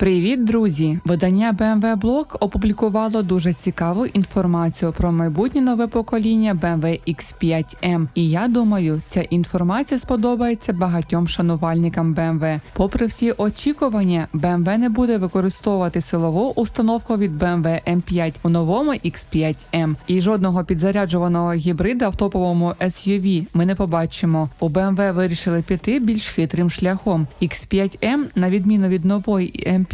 Привіт, друзі! Видання BMW Blog опублікувало дуже цікаву інформацію про майбутнє нове покоління BMW X5M. І я думаю, ця інформація сподобається багатьом шанувальникам BMW. Попри всі очікування, BMW не буде використовувати силову установку від BMW M5 у новому X5M. І жодного підзаряджуваного гібрида в топовому SUV ми не побачимо. У BMW вирішили піти більш хитрим шляхом. X5M, на відміну від нової M5,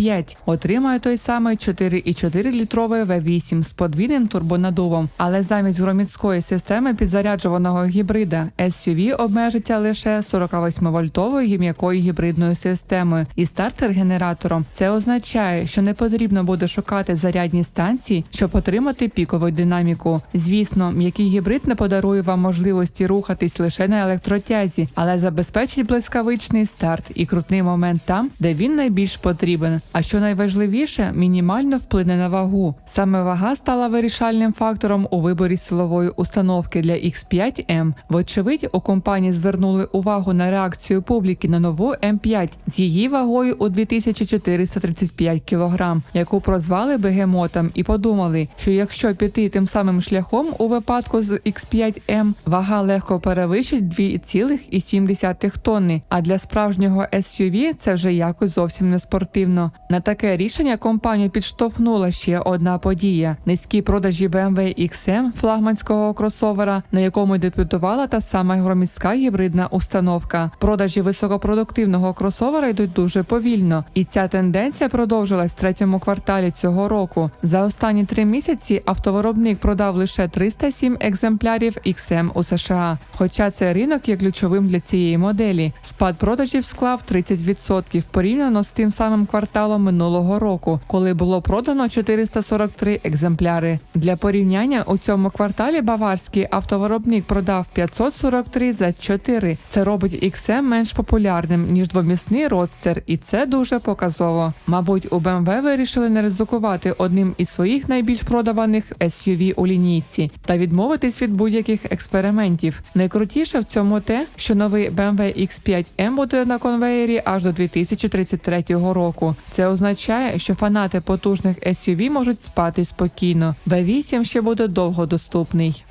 отримає той самий 4,4 літровий V8 з подвійним турбонадувом, але замість громіцької системи підзаряджуваного гібрида SUV обмежиться лише 48-вольтовою м'якою гібридною системою і стартер-генератором. Це означає, що не потрібно буде шукати зарядні станції, щоб отримати пікову динаміку. Звісно, м'який гібрид не подарує вам можливості рухатись лише на електротязі, але забезпечить блискавичний старт і крутний момент там, де він найбільш потрібен. А що найважливіше, мінімально вплине на вагу. Саме вага стала вирішальним фактором у виборі силової установки для X5M. Вочевидь, у компанії звернули увагу на реакцію публіки на нову M5 з її вагою у 2435 кг, яку прозвали бегемотом, і подумали, що якщо піти тим самим шляхом у випадку з X5M, вага легко перевищить 2,7 тонни. А для справжнього SUV це вже якось зовсім не спортивно. На таке рішення компанію підштовхнула ще одна подія: низькі продажі BMW XM флагманського кросовера, на якому дебютувала та сама громіська гібридна установка. Продажі високопродуктивного кросовера йдуть дуже повільно, і ця тенденція продовжилась в третьому кварталі цього року. За останні три місяці автовиробник продав лише 307 екземплярів XM у США. Хоча цей ринок є ключовим для цієї моделі. Спад продажів склав 30% порівняно з тим самим кварталом минулого року, коли було продано 443 екземпляри. Для порівняння у цьому кварталі баварський автовиробник продав 543 за 4. Це робить XM менш популярним ніж двомісний родстер, і це дуже показово. Мабуть, у BMW вирішили не ризикувати одним із своїх найбільш продаваних SUV у лінійці та відмовитись від будь-яких експериментів. Найкрутіше в цьому те, що новий BMW X5M буде на конвеєрі аж до 2033 року. Це означає, що фанати потужних SUV можуть спати спокійно. V8 ще буде довго доступний.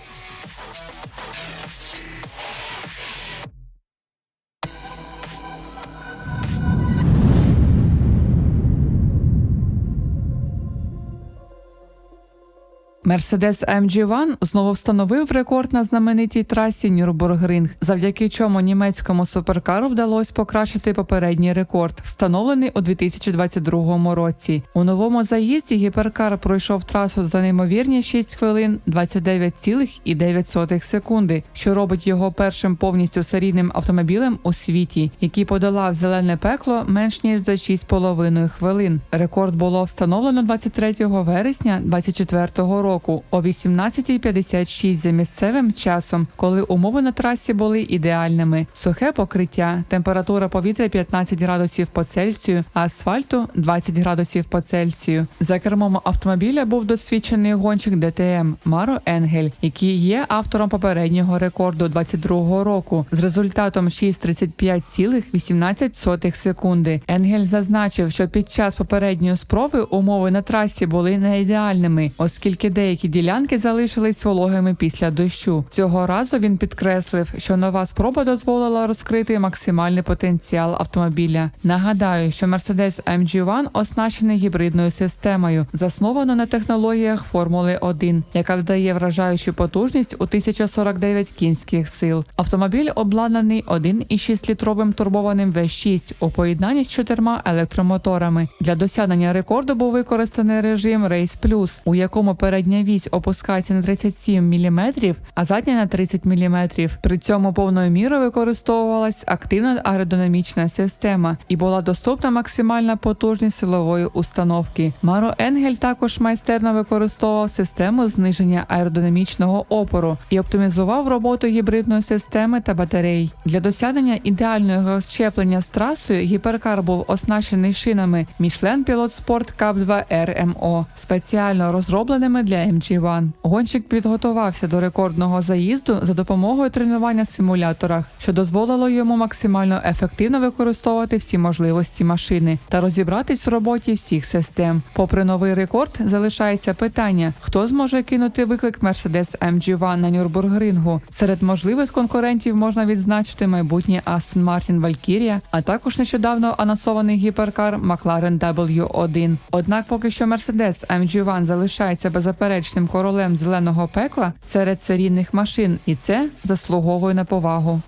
Мерседес AMG One знову встановив рекорд на знаменитій трасі Нюрбургринг, завдяки чому німецькому суперкару вдалося покращити попередній рекорд, встановлений у 2022 році. У новому заїзді гіперкар пройшов трасу за неймовірні 6 хвилин 29,9 секунди, що робить його першим повністю серійним автомобілем у світі, який подолав зелене пекло менш ніж за 6,5 хвилин. Рекорд було встановлено 23 вересня 2024 року року о 18.56 за місцевим часом, коли умови на трасі були ідеальними: сухе покриття, температура повітря 15 градусів по Цельсію, а асфальту 20 градусів по Цельсію. За кермом автомобіля був досвідчений гонщик ДТМ Маро Енгель, який є автором попереднього рекорду 22-го року з результатом 6.35,18 секунди. Енгель зазначив, що під час попередньої спроби умови на трасі були не ідеальними, оскільки деякі ділянки залишились вологими після дощу. Цього разу він підкреслив, що нова спроба дозволила розкрити максимальний потенціал автомобіля. Нагадаю, що Mercedes AMG One оснащений гібридною системою, засновано на технологіях Формули 1, яка вдає вражаючу потужність у 1049 кінських сил. Автомобіль обладнаний 1,6-літровим турбованим V6 у поєднанні з чотирма електромоторами. Для досягнення рекорду був використаний режим Race Plus, у якому передня вісь опускається на 37 мм, а задня на 30 мм. При цьому повною мірою використовувалась активна аеродинамічна система і була доступна максимальна потужність силової установки. Маро Енгель також майстерно використовував систему зниження аеродинамічного опору і оптимізував роботу гібридної системи та батарей. Для досягнення ідеального щеплення з трасою гіперкар був оснащений шинами Michelin Pilot Sport Cup 2 RMO, спеціально розробленими для AMG One. Гонщик підготувався до рекордного заїзду за допомогою тренування в симуляторах, що дозволило йому максимально ефективно використовувати всі можливості машини та розібратись в роботі всіх систем. Попри новий рекорд, залишається питання: хто зможе кинути виклик Mercedes AMG One на Нюрбургрингу. Серед можливих конкурентів можна відзначити майбутнє Aston Martin Valkyria, а також нещодавно анонсований гіперкар McLaren W1. Однак поки що Mercedes AMG One залишається беззаперечним королем зеленого пекла серед серійних машин, і це заслуговує на повагу.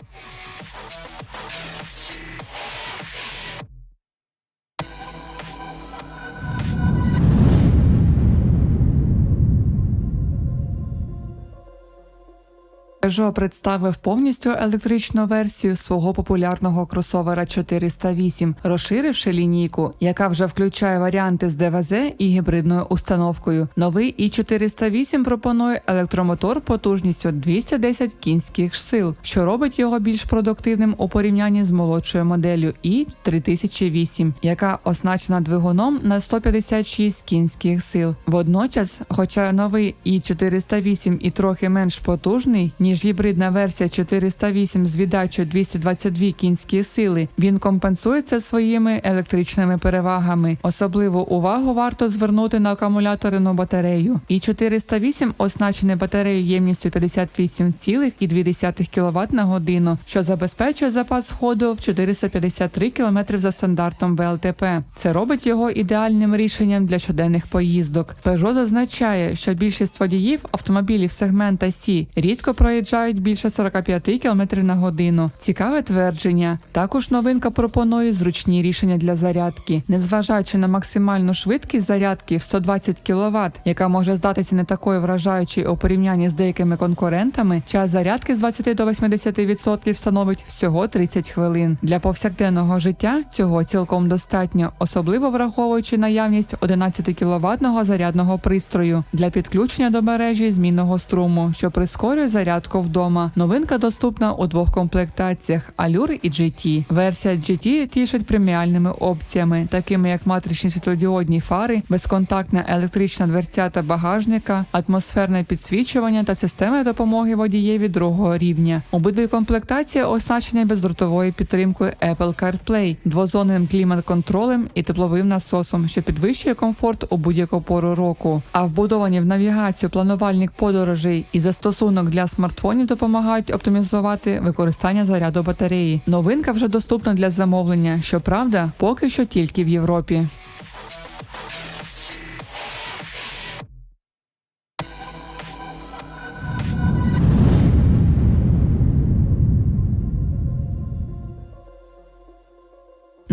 Peugeot представив повністю електричну версію свого популярного кросовера 408, розширивши лінійку, яка вже включає варіанти з ДВЗ і гібридною установкою. Новий i408 пропонує електромотор потужністю 210 кінських сил, що робить його більш продуктивним у порівнянні з молодшою моделлю i3008, яка оснащена двигуном на 156 кінських сил. Водночас, хоча новий i408 і трохи менш потужний, ніж гібридна версія 408 з віддачею 222 кінські сили, він компенсується своїми електричними перевагами. Особливу увагу варто звернути на акумуляторну батарею. І 408 оснащений батареєю ємністю 58,2 кВт на годину, що забезпечує запас ходу в 453 км за стандартом ВЛТП. Це робить його ідеальним рішенням для щоденних поїздок. Peugeot зазначає, що більшість водіїв автомобілів сегмента C рідко проїжджають більше 45 км на годину. Цікаве твердження. Також новинка пропонує зручні рішення для зарядки, незважаючи на максимальну швидкість зарядки в 120 кВт, яка може здатися не такою вражаючою у порівнянні з деякими конкурентами. Час зарядки з 20 до 80% становить всього 30 хвилин. Для повсякденного життя цього цілком достатньо, особливо враховуючи наявність 11 кВт зарядного пристрою для підключення до мережі змінного струму, що прискорює зарядку вдома. Новинка доступна у двох комплектаціях Allure і GT. Версія GT тішить преміальними опціями, такими як матричні світлодіодні фари, безконтактна електрична дверцята багажника, атмосферне підсвічування та системи допомоги водієві другого рівня. Обидві комплектації оснащені бездротовою підтримкою Apple CarPlay, двозонним клімат-контролем і тепловим насосом, що підвищує комфорт у будь-яку пору року. А вбудовані в навігацію планувальник подорожей і застосунок для смартфонів допомагають оптимізувати використання заряду батареї. Новинка вже доступна для замовлення. Щоправда, поки що тільки в Європі.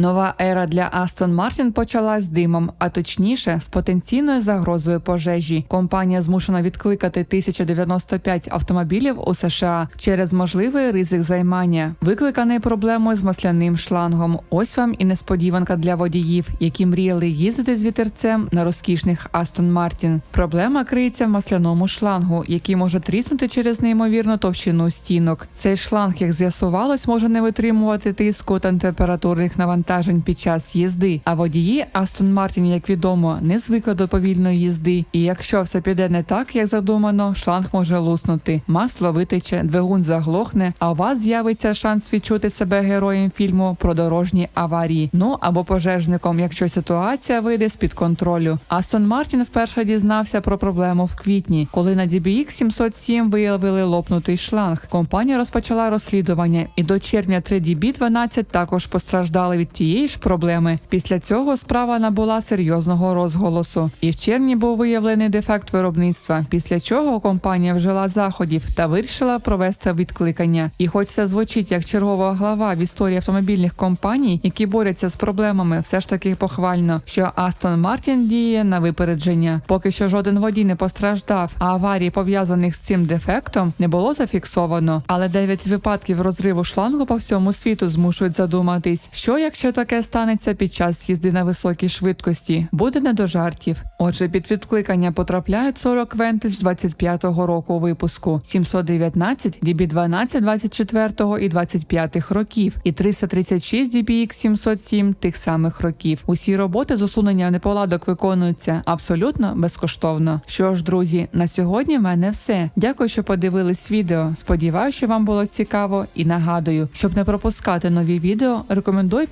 Нова ера для Aston Martin почалась з димом, а точніше з потенційною загрозою пожежі. Компанія змушена відкликати 1095 автомобілів у США через можливий ризик займання, викликаний проблемою з масляним шлангом. Ось вам і несподіванка для водіїв, які мріяли їздити з вітерцем на розкішних Aston Martin. Проблема криється в масляному шлангу, який може тріснути через неймовірну товщину стінок. Цей шланг, як з'ясувалось, може не витримувати тиску та температурних навантажень під час їзди. А водії Aston Martin, як відомо, не звикли до повільної їзди. І якщо все піде не так, як задумано, шланг може луснути, масло витече, двигун заглохне, а у вас з'явиться шанс відчути себе героєм фільму про дорожні аварії. Ну або пожежником, якщо ситуація вийде з під контролю. Aston Martin вперше дізнався про проблему в квітні, коли на DBX 707 виявили лопнутий шланг. Компанія розпочала розслідування, і до червня 3DB12 також постраждали від тієї ж проблеми. Після цього справа набула серйозного розголосу, і в червні був виявлений дефект виробництва. Після чого компанія вжила заходів та вирішила провести відкликання. І, хоч це звучить як чергова глава в історії автомобільних компаній, які борються з проблемами, все ж таки похвально, що Aston Martin діє на випередження. Поки що жоден водій не постраждав, а аварії пов'язаних з цим дефектом не було зафіксовано. Але 9 випадків розриву шлангу по всьому світу змушують задуматись, що якщо таке станеться під час їзди на високій швидкості, буде не до жартів. Отже, під відкликання потрапляють 40 Vantage 25-го року випуску, 719 DB12 24-го і 25-х років, і 336 DBX 707 тих самих років. Усі роботи з усунення неполадок виконуються абсолютно безкоштовно. Що ж, друзі, на сьогодні в мене все. Дякую, що подивились відео. Сподіваюся, що вам було цікаво і нагадую, щоб не пропускати нові відео, рекомендую підписатися